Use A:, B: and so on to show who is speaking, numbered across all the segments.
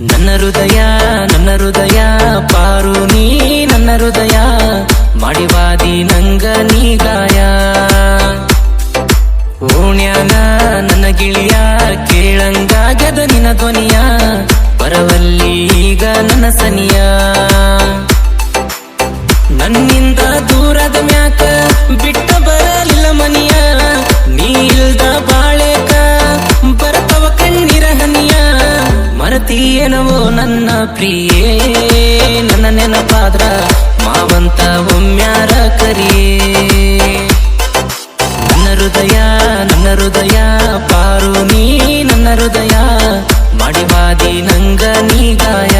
A: ನನ್ನ ಹೃದಯ ನನ್ನ ಹೃದಯ, ಪಾರು ನೀ ನನ್ನ ಹೃದಯ, ಮಾಡಿವಾದಿ ನಂಗ ನೀ ಗಾಯ. ಓಣ್ಯಾನ ನನ್ನ ಗಿಳಿಯ ಕೇಳಂಗಾಗದ ನಿನ್ನ ಧ್ವನಿಯ, ಬರವಲ್ಲಿ ಈಗ ನನ್ನ ಸನಿಯ. ನನ್ನಿಂದ ದೂರದ ಮ್ಯಾಕ ಬಿಟ್ಟ ಬರಲಿಲ್ಲ ಮನಿಯ, ನೀ ಇಲ್ದ ಬಾಳೆಕ, ಬರತವ ಕಣ್ಣಿರ ಹನಿಯ. ಮರತೀಯನವೋ ನನ್ನ ಪ್ರಿಯೇ, ನನ್ನ ನೆನಪಾದ್ರ ಮಾವಂತ ಒಮ್ಮ್ಯಾರ ಕರಿಯೇ. ನನ್ನ ಹೃದಯ ನನ್ನ ಹೃದಯ, ಪಾರು ನೀ ನನ್ನ ಹೃದಯ ಮಾಡಿವಾದಿ ನಂಗ ನೀ ನೀಗಾಯ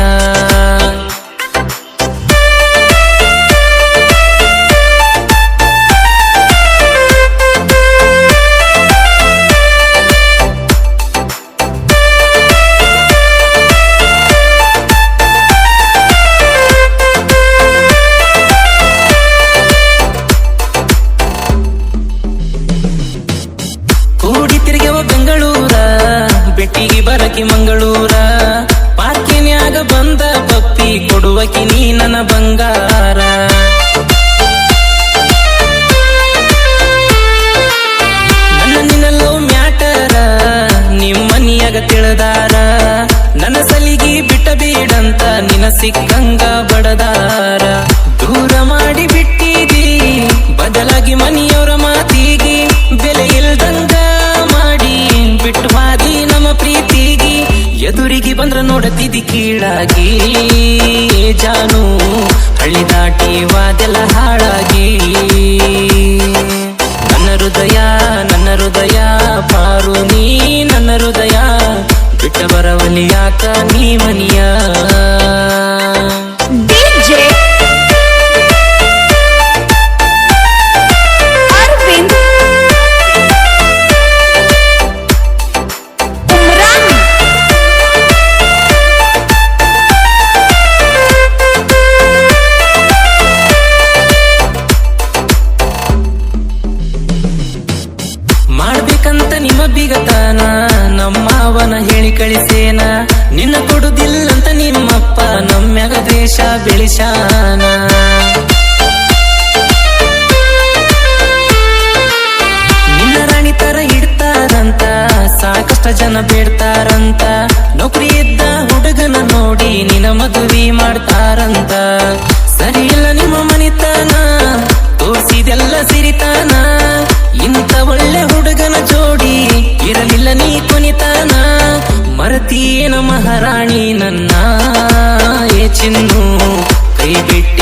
A: ಸಿಕ್ಕಂಗ ಬಡದಾರ, ದೂರ ಮಾಡಿ ಬಿಟ್ಟಿದಿ. ಬದಲಾಗಿ ಮನಿಯವರ ಮಾತಿಗೆ, ಬೆಲೆ ಇಲ್ದಂಗ ಮಾಡಿ. ಬಿಟ್ಟು ಮಾದಿ ನಮ್ಮ ಪ್ರೀತಿಗೆ, ಎದುರಿಗೆ ಬಂದ್ರ ನೋಡತಿದಿ ಕೀಳಾಗಿ. ಜಾನು, ಹಳ್ಳಿ ದಾಟಿ ವಾದೆಲ್ಲ ಹಾಳಾಗಿ. ನನ್ನ ಹೃದಯ ನನ್ನ ಹೃದಯ, ಪಾರು ನೀ, ನನ್ನ ಹೃದಯ. ಬಿಟ್ಟ ಬರವಲಿ ಯಾಕ ನೀ ಮನಿಯ? ಕಳಿಸೇನ ನಿನ್ನ ಕೊಡುದಿಲ್ಲಂತ ನಿಮ್ಮಪ್ಪ, ನಮ್ಮ್ಯಾಗ ದೇಶ ಬೆಳಿಸಾನ. ನಿನ್ನ ರಾಣಿ ತರ ಇಡ್ತಾರಂತ ಸಾಕಷ್ಟ ಜನ ಬೇಡ್ತಾರಂತ. ನೌಕರಿ ಇದ್ದ ಹುಡುಗನ ನೋಡಿ ನಿನ್ನ ಮದುವೆ ಮಾಡ್ತಾರಂತ.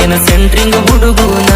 A: ಬಿಟ್ಟಿನ ಸೆಂಟ್ರಿಂಗ್ ಹುಡುಗುನ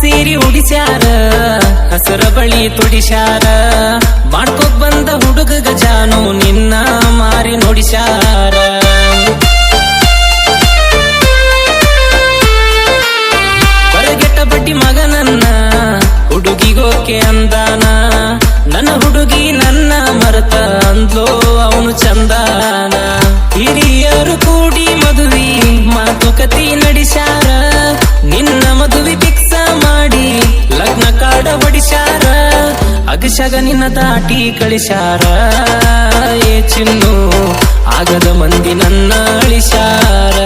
A: ಸೀರಿ ಉಡಿಸ್ಯಾರ, ಹಸರ ಬಳಿ ತುಡಿಸ್ಯಾರ. ಮಾಡ್ಕೋಕ್ ಬಂದ ಹುಡುಗ ಗಜಾನು ನಿನ್ನ ಮಾರಿ ನುಡಿಸ್ಯಾರ. ಹೊರಗೆಟ್ಟ ಬಡ್ಡಿ ಮಗನನ್ನ ಹುಡುಗಿಗೋಕೆ ಅಂದಾನ. ನನ್ನ ಹುಡುಗಿ ನನ್ನ ಮರತ ಅಂದ್ಲೋ ಅವನು ಚಂದಾನ. ಹಿರಿಯರು ಕೂಡಿ ಮದುವೆ ಮಾತುಕತೆ ನಡೆಸ್ಯಾರ. ನಿನ್ನ ಮದುವೆ ಅಗಶಗ ನಿನ್ನ ದಾಟಿ ಕಳಿಸಾರ? ಏ ಚಿನ್ನು, ಆಗದ ಮಂದಿ ನನ್ನ ಅಳಿಸಾರ?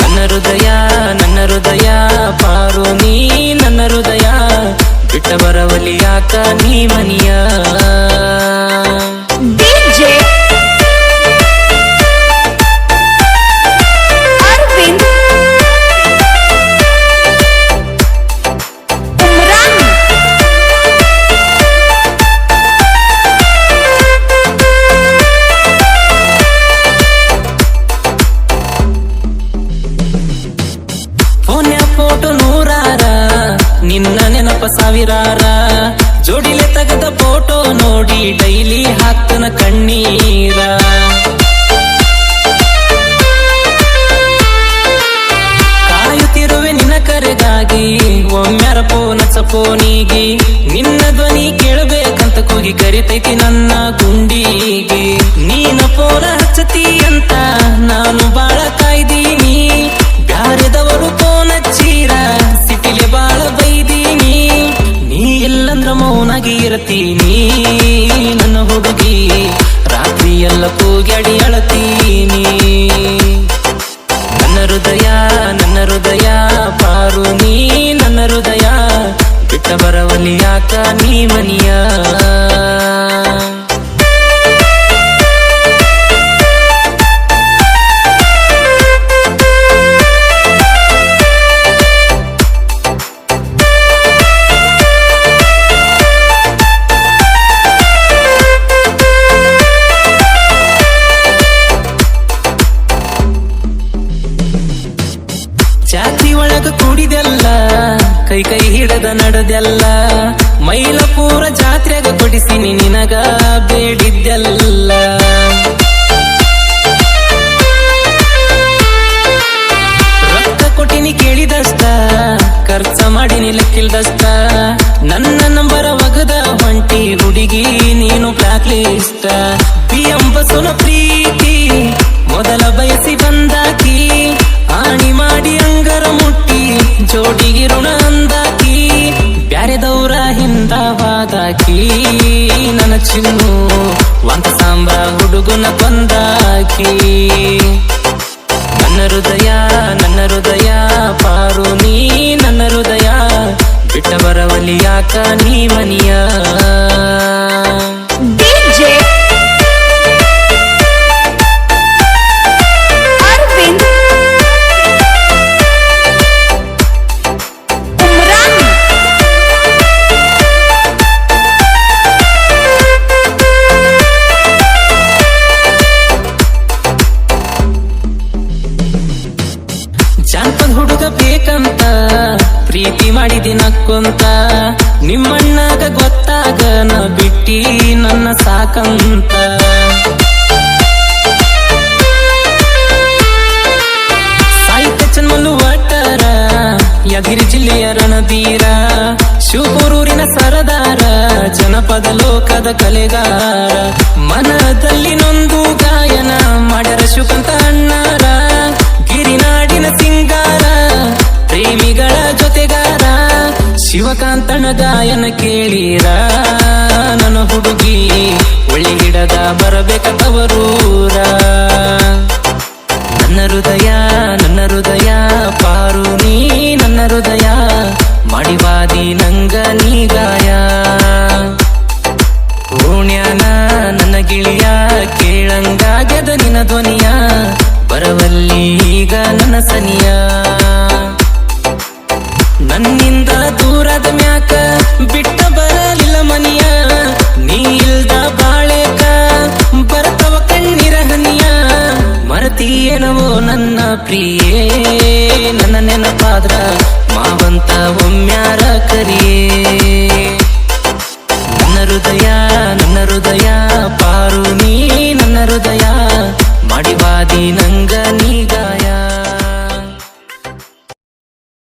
A: ನನ್ನ ಹೃದಯ ನನ್ನ ಹೃದಯ, ಪಾರು ನೀ ನನ್ನ ಹೃದಯ, ಬಿಟ್ಟ ಬರವಲಿ ಯಾಕ ನೀ ಮನಿಯ? ಸಾವಿರಾರ ಜೋಡಿಲೆ ತೆಗೆದ ಫೋಟೋ ನೋಡಿ ಡೈಲಿ ಹಾಕ್ತನ ಕಣ್ಣೀರ. ಕಾಯುತ್ತಿರುವೆ ನಿನ್ನ ಕರೆಗಾಗಿ ಒಮ್ಮೆರ ಫೋನ ಸಪೋನಿಗೆ ನಿನ್ನ ಧ್ವನಿ ಕೇಳಬೇಕಂತ ಕೂಗಿ ಕರಿತೈತಿ ನನ್ನ ಕೂಗ್ಯಾಡಿ ಅಳತೀನಿ. ನನ್ನ ಹೃದಯ ನನ್ನ ಹೃದಯ, ಪಾರು ನೀ ನನ್ನ ಹೃದಯ. ಬಿಟ್ಟ ಬರವಲ್ಲಿ ಯಾಕ ನೀ ಮನಿಯ? ಜಾತಿ ಒಳಗ ಕೂಡಿದೆಲ್ಲ, ಕೈ ಕೈ ಹಿಡದ ನಡೆದೆಲ್ಲ, ಮೈಲಪೂರ ಜಾತ್ರೆಗ ಕೊಡಿಸಿ ನಿನಗ ಬೇಡಿದ್ದೆಲ್ಲ. ರಕ್ತ ಕೊಟ್ಟಿನಿ ಕೇಳಿದಷ್ಟ, ಖರ್ಚ ಮಾಡಿನಿ ಲೆಕ್ಕಿಲ್ದಷ್ಟ, ನನ್ನ ನಂಬರ ಒಗದ ಹೊಂಟಿ ಹುಡುಗಿ ನೀನು ಬ್ಲಾಕ್ ಪಿ ಬಿ ಅಂಬಸುನ ಪ್ರೀ ಜೋಡಿಗೆ ಋಣ ಅಂದಾಕಿ ಬ್ಯಾರೆದವ್ರ ಹಿಂದವಾದಾಕಿ. ನನ್ನ ಚಿನ್ನು, ವಂತ ಸಾಂಬ್ರ ಹುಡುಗನ ಕೊಂದಾಕಿ. ನನ್ನ ಹೃದಯ ನನ್ನ ಹೃದಯ, ಪಾರು ನೀ, ನನ್ನ ಹೃದಯ. ಬಿಟ್ಟ ಬರವಲಿ ಯಾಕ ನೀ ಮನಿಯ? ಮಾಡಿದಿ ನಿಮ್ಮಣ್ಣಾಗ ಗೊತ್ತಾಗ ನ ಬಿಟ್ಟಿ ನನ್ನ ಸಾಕಂತ. ಸಾಹಿತ್ಯ ಚನ್ಮಲ್ಲು ಒಟ್ಟಾರ ಯದಿರಿ ಜಿಲ್ಲೆಯ ರಣಧೀರ, ಶಿವಪುರೂರಿನ ಸರದಾರ, ಜನಪದ ಲೋಕದ ಕಲೆಗಾರ. ಮನದಲ್ಲಿ ನೊಂದು ಶಿವಕಾಂತನ ಗಾಯನ ಕೇಳಿರ? ನನ್ನ ಹುಡುಗಿ ಒಳ್ಳೆ ಗಿಡದ ಬರಬೇಕದವರೂರ? ನನ್ನ ಹೃದಯ ನನ್ನ ಹೃದಯ, ಪಾರು ನೀ, ನನ್ನ ಹೃದಯ ಮಾಡಿವಾದಿ ನಂಗ ನೀ ಗಾಯ. ಓಣ್ಯಾನ ನನ್ನ ಗಿಳಿಯ, ಕೇಳಂಗಾಗ್ಯದ ನಿನ್ನ ಧ್ವನಿಯ, ಬರವಲ್ಲಿ ಈಗ ನನ್ನ ಸನಿಯ. ನನ್ನಿಂದ ದೂರದ ಮ್ಯಾಕ ಬಿಟ್ಟ ಬರಲಿಲ್ಲ ಮನಿಯ. ನೀ ಇಲ್ದ ಬಾಳೆಕ ಬರ್ತವ ಕಣ್ಣಿರ ಹನಿಯ. ಮರತೀಯನವೋ ನನ್ನ ಪ್ರಿಯೇ, ನನ್ನ